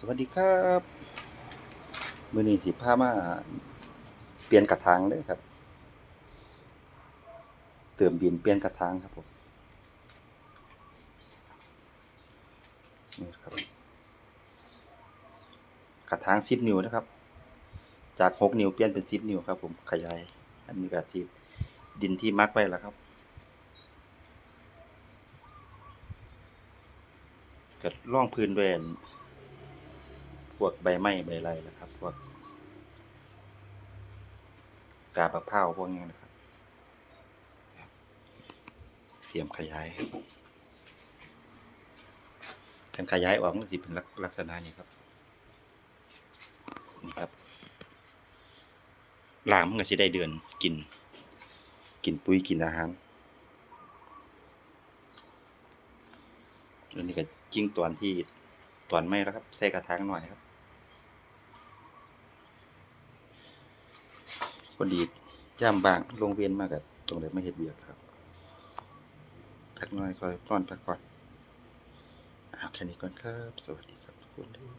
สวัสดีครับมือนี้สิพามาเปลี่ยนกระถางเด้อครับ เติมดินเปลี่ยนกระถางครับผมนี่ครับกระถางสิบนิ้วนะครับ จากหกนิ้วเปลี่ยนเป็นสิบนิ้วครับผมขยายอันนี้ก็สีดินที่มักไว้แล้วครับก็ล่องพื้นด้วยอัน พวกใบไม้ใบไรนะครับ พวกกาบมะพร้าพวกนี้นะครับ เตรียมขยายการขยายออกมันสิเป็นลักลักษณะนี้ครับนี่ครับลามมันก็สิได้เดือนกิน กินปุ๋ยกินอาหารอันนี้ก็จิ้งตอนที่ตอนไม่แล้วครับใส่กระถางหน่อยครับ พอดีย่ามบางลงเวียนมากกับตรงไหนไม่เห็ดเบียดครับทักน้อยคอยนอนพักผ่อนอาแค่นี้ก่อนครับ สวัสดีครับทุกคน